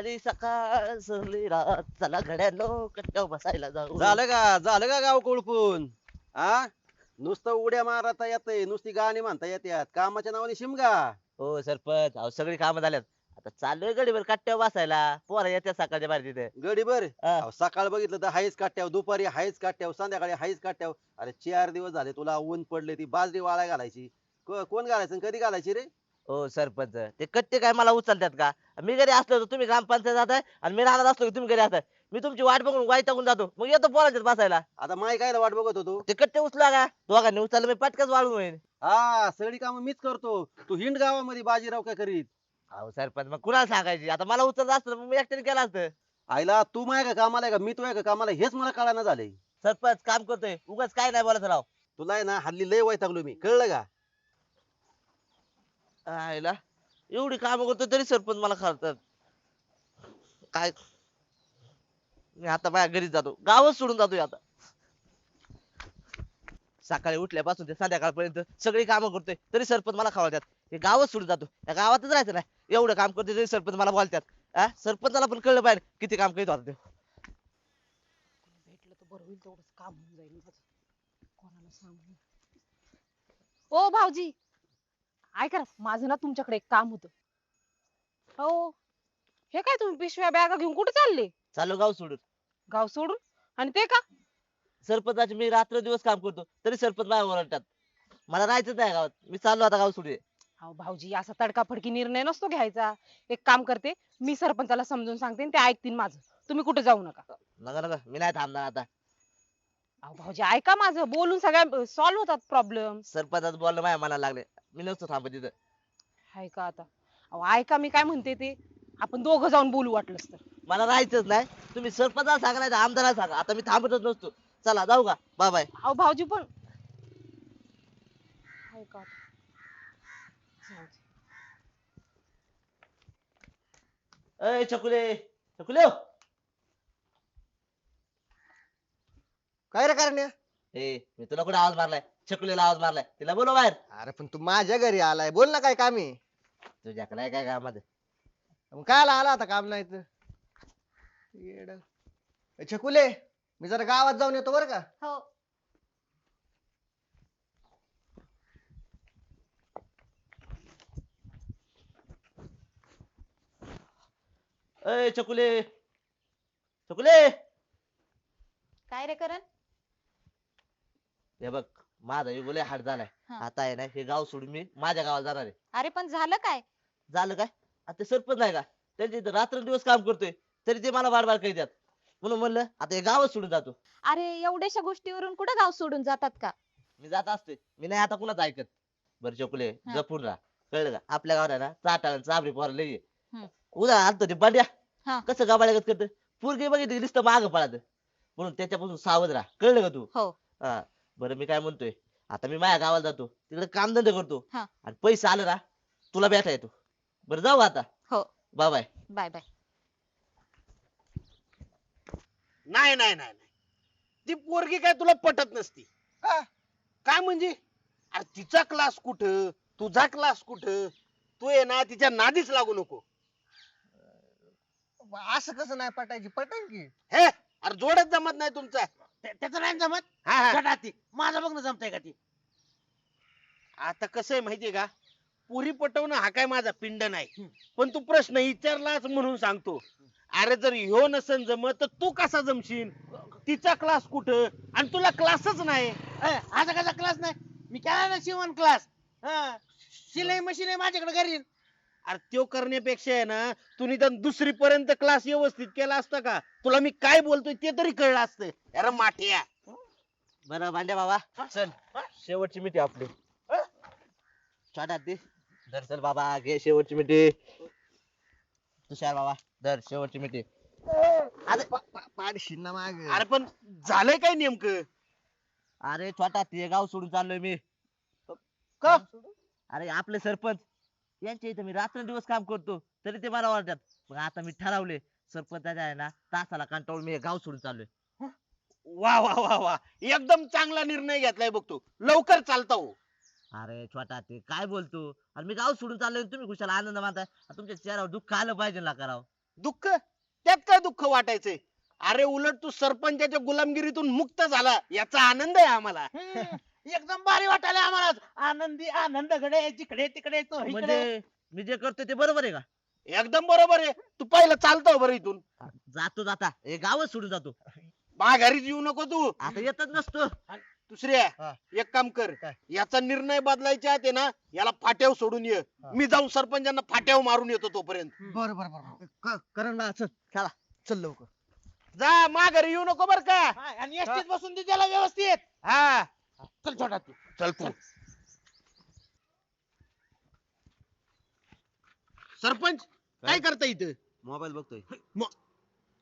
आली सकाळ सरली रात चला घड्यानो कट्ट्यावर बसायला जाऊ. झालं का? झालं का गाव कोळपून आ? नुसतं उड्या मारता येतंय नुसती गाणी म्हणता येतात कामाच्या नावाने शिमगा. हो सरपंच. अहो सगळी कामं झाल्यात. आता चाललोय गडीवर कट्ट्यावर बसायला. पोरा येत्या सकाळच्या बाहेर तिथे. गडी बर हा. सकाळ बघितलं तर हायच काट्यावर दुपारी हायच काट्यावर संध्याकाळी हायच काट्यावर अरे चार दिवस झाले तुला ऊन पडले ती बाजरी वाळा घालायची. को- कोण घालायचं आणि कधी घालायची रे? हो सरपंच. ते कट्टे काय मला उचलतात का? मी घरी असलो तर तुम्ही ग्रामपंचायत जाताय आणि मी राहणार असलो की तुम्ही घरी असताय मी तुमची वाट बघून वाईट टाकून जातो. मग येतो पोराच्यात बसायला. आता माय काय वाट बघत होतो? ते कट्टे उचला का? दोघांनी उचललं मी पटकच वाढून होईल हा सगळी कामं मीच करतो. तू हिंड गावामध्ये बाजीराव काय करीत? अहो सरपंच मग कुणाला सांगायची? आता मला उचलत असतं तर मग मी एकट्याने केलं असतं. आईला तू माय का कामाला आहे का? मी तुझ्या का कामाला हेच मला कळाना झालंय. सरपंच काम करतोय. उगाच काय नाही बोलत राव. तुला आहे ना हल्ली लय वैतागलो मी. कळलं का? आयला. एवढी काम करतो तरी सरपंच मला खातात काय? मी आता माझ्या घरी जातो. गावच सोडून जातो आता. सकाळी उठल्यापासून ते संध्याकाळपर्यंत सगळी कामं करतोय तरी सरपंच मला खावतात. हे गावच सोडून जातो. या गावातच राहायचं नाही एवढं काम करतोय तरी सरपंच मला बोलतात. आ? सरपंचाला पण कळलं पाहिजे किती काम करीत होता ते. भेटलं तर बरं होईल तेवढंच. काम होऊन जाईल माझं. कोणाला सांगू? ओ भाऊजी! ऐका ना माझं ना तुमच्याकडे एक काम होतं. हो हे काय तुम्ही पिशव्या बॅगा घेऊन कुठे चालले? चालू गाव सोडून. गाव सोडून? आणि ते का? सरपंचाचे मी रात्र दिवस काम करतो तरी सरपंच माझ्या ओरडतात मला राहायचं नाही गावात. मी चाललो आता गाव सोडून. अहो भाऊजी असा तडकाफडकी निर्णय नसतो घ्यायचा. एक काम करते मी सरपंचाला समजून सांगते आणि ते ऐकतील माझं. तुम्ही कुठे जाऊ नका. नका नका मी नाही थांबणार आता. अहो भाऊजी ऐका माझं. बोलून सगळ्या सॉल्व्ह होतात प्रॉब्लेम सरपंचाचं बोलणं माझ्या मनाला लागले मी नसतो थांबत तिथं आहे का आता? अहो ऐका मी काय म्हणते ते? आपण दोघं जाऊन बोलू वाटलंच तर. मला राहायचंच नाही. तुम्ही सरपंचाला सांगा नाही तर आमदाराला सांगा. आता मी थांबतच नसतो. चला जाऊ का? बाय बाय अहो भाऊजी पण आहे का आता? जाऊ दे. अय छकुले हो. काय रे करण्या? ए मी तुला कुठे आवाज मारलाय? छकुलेला आवाज मारलाय. तिला बोलो बाहेर. अरे पण तू माझ्या घरी आलाय. बोल ना काय काम आहे? तुझ्याकडे आहे काय कामाचं? मग काय आला आता काम नाही तर? येडं. ए, छकुले मी जरा गावात जाऊन येतो बरं का? हो. अय छकुले. छकुले. काय रे करण? हे बघ. माझा युगोले हाट झालाय. हा. आता आहे ना हे गाव सोडून मी माझ्या गावात जाणार आहे. अरे पण झालं काय? झालं काय? आता ते सरपंच नाही का? त्यांच्या इथं रात्रंदिवस काम करतोय. तरी ते मला बार करीतात म्हणून म्हणलं आता हे गावच सोडून जातो. अरे एवढ्याशा गोष्टीवरून कुठं गाव सोडून जातात का? मी जात असते मी नाही आता कुणाच ऐकत. बरं चकुले हा. जपून राहा कळलं का? आपल्या गावात आहे ना चाटा चाबरी पोर. हम्म. उद्या आणतो ते बंड्या. हा. कसं गाबाळ्यागत करत? पोरगी बघितली नुसतं माग पळत म्हणून त्याच्यापासून सावध राहा. कळलं का तू? हो. हा. बरं मी काय म्हणतोय? आता मी माझ्या गावाला जातो. तिकडे कामधंदे करतो. हा. आणि पैसे आले ना तुला भेटा येतो. बरं जाऊ आता. हो. बाय बाय बाय बाय नाही नाही नाही नाही. ती पोरगी काय तुला पटत नसती? काय म्हणजे? अरे तिचा क्लास कुठं? तुझा क्लास कुठं? तू आहे ना तिच्या नादीच लागू नको. असं कसं नाही पटायची? पटाय की. हे अरे जोडच जमत नाही तुमचा. त्या- त्याचं नाही जमत? हा, हा. गटात ती. माझं बघणं जमतंय का ती? आता कसं आहे माहितीये का? पुरी पटवणं हा काय माझा पिंड नाही. पण तू प्रश्न विचारलाच म्हणून सांगतो. अरे जर ह्यो नसन जमत तर तू कसा जमशील? तिचा क्लास कुठं? आणि तुला क्लासच नाही. ए, कसा क्लास नाही? मी केला ना शिवण क्लास शिलाई मशीन आहे माझ्याकडे घरी. अरे त्यो करण्यापेक्षा आहे ना तू निदान दुसरी पर्यंत क्लास व्यवस्थित केला असता का? तुला मी काय बोलतोय ते तरी कळलं असतं. अरे माठ्या. बरं भांड्या बाबा चल. शेवटची मिठी आपली. छोटा ती धर चल बाबा घे शेवटची मिठी. तुषार बाबा धर शेवटची मिठी. पाडशील ना माग. अरे पण झालंय काय नेमकं? अरे छोटा ते गाव सोडून चाललोय मी. का? अरे आपले सरपंच. यांच्या इथे मी रात्रंदिवस काम करतो. तरी ते मला वाटतात मग आता मी ठरवले सरपंचाच्या आहे ना तासाला कंटाळून मी हे गाव सोडून चाललोय. वा वा वा वा. एकदम चांगला निर्णय घेतलाय बघ तू. लवकर चालता हो. अरे छोटा ते काय बोलतो? अरे मी गाव सोडून चाललोय तुम्ही खुशाला आनंद मानताय. तुमच्या चेहऱ्यावर दुःख आलं पाहिजे ना करावं. दुःख? त्यात काय दुःख वाटायचंय? अरे उलट तू सरपंचाच्या गुलामगिरीतून मुक्त झाला याचा आनंद आहे आम्हाला. हम्म, एकदम भारी वाटायला आम्हाला. आनंदी आनंदकडे जिकडे तिकडे तो इकडे. म्हणजे मी जे करतोय ते बरोबर आहे का? एकदम बरोबर आहे. तू पहिलं चालतो बरं इथून. जातो जाता. हे गावच सोडून जातो. माघारीच येऊ नको तू. आता येतच नसतो. दुसऱ्या हा. एक काम कर. काय? याचा निर्णय बदलायचा आहे ना याला फाट्याव सोडून ये. हा. मी जाऊन सरपंचांना फाट्याव मारून येतो तोपर्यंत. बर बर बर करण ना चल. चला. चल लवकर. जा माघारी येऊ नको बर का. हा, आणि एसटीत बसून दे त्याला व्यवस्थित. हा. चल छोटा तू. चल तू सरपंच काय करता इथं? मोबाईल बघतोय.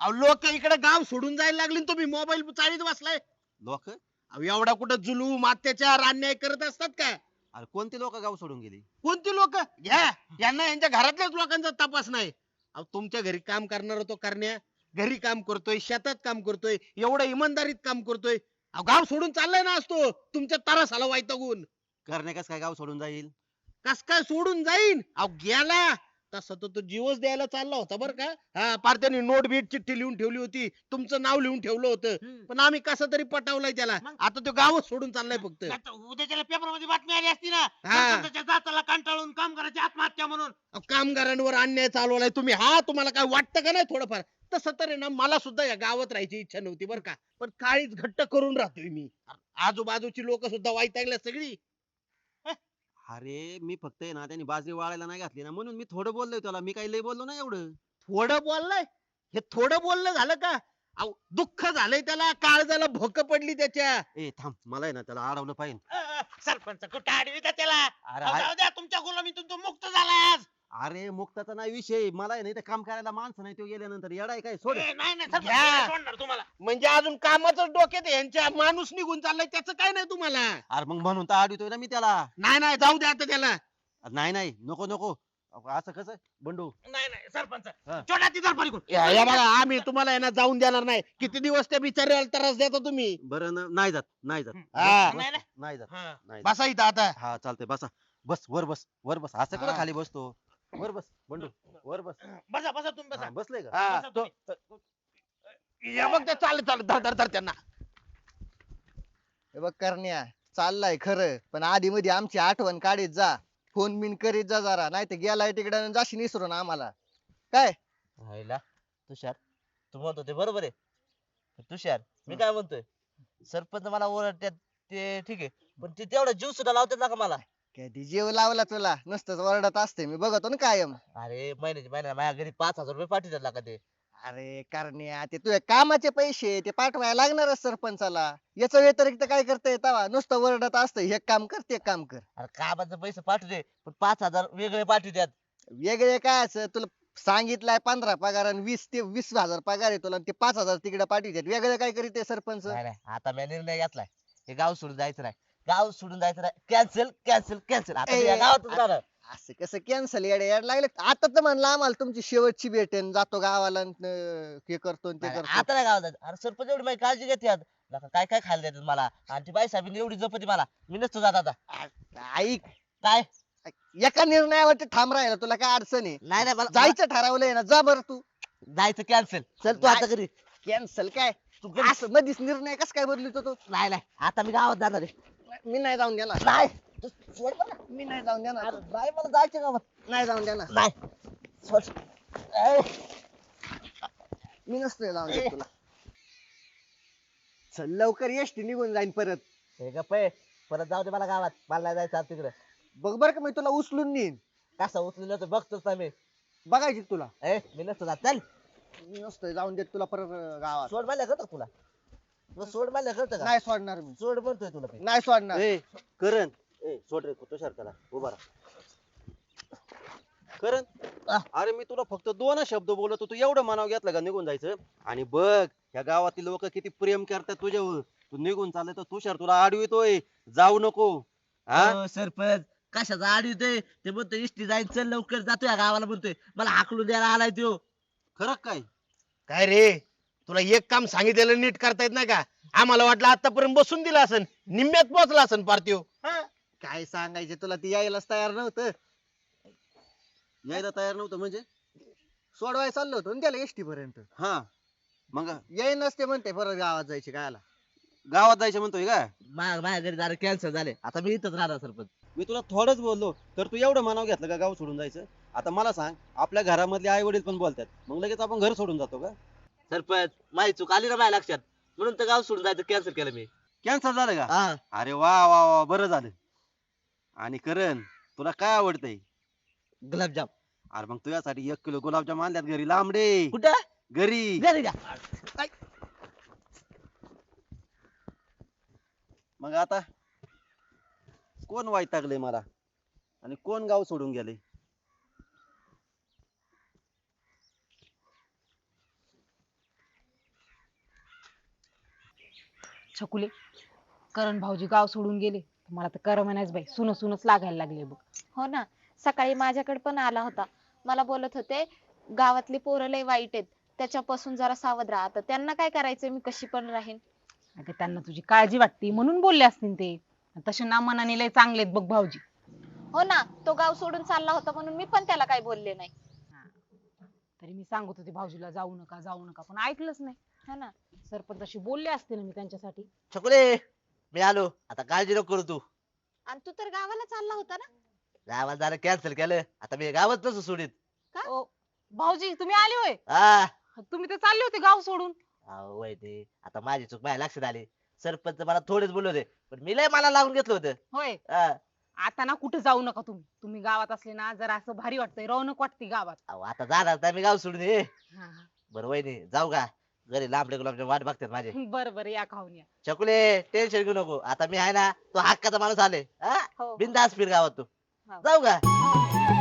लोक इकडे गाव सोडून जायला लागले तुम्ही मोबाईल चाळीत बसलाय. लोक? अहो एवढा कुठं जुलूम अत्याचार अन्याय करत असतात का अरे कोणते लोक गाव सोडून गेली? कोणती लोक? घ्या यांना यांच्या घरातल्याच लोकांचा तपास नाही. अहो तुमच्या घरी काम करणार तो करण्या घरी काम करतोय शेतात काम करतोय एवढं इमानदारीत काम करतोय. अहो गाव सोडून चाललाय ना असतो तुमच्या तरासाला वैतागून करणे कस काय गाव सोडून जाईल? कस काय सोडून जाईन? अहो गेला तसं तर तो जीवच द्यायला चालला होता बरं का. हा पार त्यांनी नोट बीट चिठ्ठी लिहून ठेवली होती. तुमचं नाव लिहून ठेवलं होतं. पण आम्ही कसं तरी पटवलंय त्याला. मग? आता तो गावच सोडून चाललाय फक्त. नाहीतर उद्या त्याला पेपरमध्ये बातमी आली असती ना. हा. सरपंचाच्या जाताला कंटाळून काम करायची आत्महत्या म्हणून. अहो, कामगारांवर अन्याय चालवलाय तुम्ही. हा तुम्हाला काय वाटतं का नाही थोडंफार? तसं तर आहे ना मला सुद्धा या गावात राहायची इच्छा नव्हती बरं का. पण काळीच घट्ट करून राहतोय मी. आजूबाजूची लोक सुद्धा वैतागल्या सगळी. अरे मी फक्त आहे ना त्यांनी बाजरी वाळायला नाही घातली ना म्हणून मी थोडं बोललोय त्याला मी काही लय बोललो ना एवढं. थोडं बोललंय? हे थोडं बोललं झालं का? अहो, दुःख झालंय त्याला काळजाला भोक पडली त्याच्या. ए थांब मला आहे ना त्याला अडवलं पाहिजे. सरपंच कुठं आडवी त्या त्याला? अरे अहो, हाय- जाऊ द्या तुमच्या गुलामीतून तो मुक्त झालाय आज अरे मुक्ताचा नाही विषय. मला आहे ना इथे काम करायला माणसं नाही तो गेल्यानंतर येडाय काय? सोड. ए, नाही नाही सरपंच घ्या. मी नाही सोडणार तुम्हाला. म्हणजे अजून कामाच डोक्यात आहे यांच्या माणूस निघून चाललाय त्याचं काय नाही तुम्हाला? अरे मग म्हणून तर अडवतोय ना मी त्याला. नाही नाही जाऊ द्या आता त्याला. नाही नाही नको नको. अहो, असं कसं? बंडू. नाही नाही सरपंच. हा. छोटा ती जर पलीकडून. या या बघा आम्ही तुम्हाला यांना जाऊन देणार नाही. किती दिवस त्या बिचाऱ्याला त्रास देता तुम्ही? बरं न- नाही जात नाही जात. हा. नाही, नाही जात हा. नाही जात. बसा इथं आता. हा चालतंय बसा. बस वर बस वर बस. असं कुठं हा. खाली बसतो? वर बस बंडू वर बस. बसा बसा तुम्ही बसा. हा, बसले का? हा, बसा तो- तुम्ही. या बघ ते चालत चालत धर धर धर त्यांना. हे बघ करण्या चाललाय खरं पण आधी मध्ये आमची आठवण काढीत जा. फोन बिन करीत जा जरा नाही तर गेलाय तिकडे जाशी निसरून आम्हाला. काय? राहिला तुषार तू म्हणतो ते बरोबर आहे. पण तुषार मी काय म्हणतोय? सरपंच मला ओरडतात ते ठीक आहे पण ते तेवढा जीव सुद्धा लावतात ना का मला? कधी जीव लावला तुला नुसतंच ओरडत असते मी बघतो ना कायम. अरे महिन्याची महिन्याला माझ्या घरी पाच हजार रुपये पाठवतात का ते? अरे करण्या ते तुझ्या कामाचे पैसे ते पाठवायला लागणारच सरपंचाला. याच्या व्यतिरिक्त काय करता येतावा नुसतं ओरडत असतं हे काम कर ते काम कर. अरे कामाचे पैसे पाठवू दे पण पाच हजार वेगळे पाठवतात वेगळे काय असं? तुला सांगितलंय पंधरा पगार आणि वीस ते वीस हजार पगार आहे तुला आणि ते पाच हजार तिकडे पाठवतात वेगळे काय करीत सरपंच? नाही नाही आता मी निर्णय घेतलाय. हे गाव सोडून जायचं नाही. गाव सोडून जायचं कॅन्सल कॅन्सल कॅन्सल आता मी या गावातच राहणार असं कसं कॅन्सल येडे याड लागले. आता तर म्हणलं आम्हाला तुमची शेवटची भेट आहे. जातो गावाला अं, हे करतो आणि ते नाही, करतो. आता नाही गावात जायचं. अरे सरपंच एवढी माझी काळजी घेतात नका काय काय खायला देतात मला? आणि ती बाई साहेब एवढी जपती मला. मी नसतो जात आता. ऐक. काय? एका निर्णयावरती ठाम राहिला तुला काय अडचण आहे? नाही नाही मला जायचं ठरवलंय ना जा बरं तू. जायचं कॅन्सल चल तू आता घरी. कॅन्सल काय? तू असं मधीच निर्णय कस काय बदलतो तो? नाही नाही. आता मी गावात जाणार आहे. मी नाही जाऊन देणार. नाही. तू सोड मला. मी नाही जाऊन देणार. अरे नाही मला जायचं गावात. नाही जाऊन देणार. नाही. सोड. ए, मी नसतोय जाऊन देत तुला. चल लवकर एसटी निघून जाईन परत. हे गप्प आहे. परत जाऊ दे मला गावात. मला नाही जायचं आता तिकडे. बघ बर का मी तुला उचलून नेईन. कसा उचलेलं तर बघतोच ना मी. बघायची तुला. ए मी नसतो जात. चल. मी नसतोय जाऊन देत तुला परत अं, गावात. सोड मला का तुला? सोड मला कळतं का? नाही सोडणार मी. सोड म्हणतोय तुला मी. नाही सोडणार. ए करण. ए सोड रे तुषार त्याला. उभा राहा. करण आ. अरे मी तुला फक्त दोन शब्द बोलत. होतो एवढं मनाव घेतलं का निघून जायचं? आणि बघ या गावातील लोक किती प्रेम करतात तुझ्यावर. तू निघून चालले तर तुषार तुला आडवितोय. जाऊ नको. हा हो, सरपंच. कशाचा आड येतोय ते म्हणतोय इष्टी जाईन चल लवकर. जातोय या गावाला म्हणतोय. मला हाकलून द्यायला आलाय तो. खरं काय? काय रे? तुला एक काम सांगितलेलं नीट करता येत नाही का? आम्हाला वाटलं आतापर्यंत बसून दिलं असन. निम्म्यात पोहोचला असन पार्थिव. काय सांगायचे तुला? ती यायलाच तयार नव्हतं. यायला तयार नव्हतं म्हणजे? सोडवाय चाललो होतो ना त्याला एसटी पर्यंत हा. मग? येई नसते म्हणते परत गावात जायचे गायला गावात जायचं म्हणतोय का? मा- माझ्या घरी जरा कॅन्सल झाले. आता मी इथंच राहणार सरपंच. मी तुला थोडंच बोललो तर तू एवढं मनाव घेतलं का गाव सोडून जायचं? आता मला सांग आपल्या घरामधले आई वडील पण बोलतात. मग लगेच आपण घर सोडून जातो का? सरपंच माझी चूक आली ना माझ्या लक्षात. म्हणून तर गाव सोडून जायचं कॅन्सल केलं मी. कॅन्सल झालं का? हा. अरे वा वा वा बरं झालं. आणि करण तुला काय आवडतंय? गुलाबजाम. अरे मग तुझ्यासाठी एक किलो गुलाबजाम आणल्यात घरी लांबडे. कुठं? घरी. मग आता कोण वैतागले मला? आणि कोण गाव सोडून गेले छकुले. करण भाऊजी गाव सोडून गेले. मला तर करमनाच बाई. सुन सुनच लागायला लागले बघ. हो ना. सकाळी माझ्याकडे पण आला होता. मला बोलत होते गावातली पोरं लय वाईट आहेत. त्याच्यापासून जरा सावध राहा. त्यांना काय करायचं मी कशी पण राहीन. अगं त्यांना तुझी काळजी वाटते. म्हणून बोलले असतील ते. तसे ना मनाने लय चांगलेत बघ भाऊजी. हो ना. तो गाव सोडून चालला होता म्हणून मी पण त्याला काय बोलले नाही. तरी मी सांगत होते भाऊजीला जाऊ नका जाऊ नका. पण ऐकलंच नाही. हो ना. सरपंच अशी बोलले असते ना मी त्यांच्यासाठी. छकुले मी आलो. आता काळजी नको करू तू. आणि तू तर गावाला चालला होता ना? गावात जरा कॅन्सल केलं. आता मी गावात नसू सोडित. ओ, भाऊजी तुम्ही आले होय? हा. तुम्ही तर चालले होते गाव सोडून. अहो वय ते. आता माझी चूक माझ्या लक्षात आली. सरपंच मला थोडेच बोलले होते पण मी लय मला लागून घेतलं होतं. होय. हा. आता ना कुठे जाऊ नका तुम्ही. तुम्ही गावात असले ना जरा असं भारी वाटतंय. रौनक वाटते गावात. अहो आता जाणार मी गाव सोडून ये हा, हा. बरं वहिनी जाऊ का? घरी लांबडे गुलाबचे वाट बघतात माझे. बरं बरं या खाऊन या. चकुले टेन्शन घेऊ नको. आता मी आहे ना तो हक्काचा माणूस आले. हो? बिंदास फिर गावात तू. हा. जाऊ का?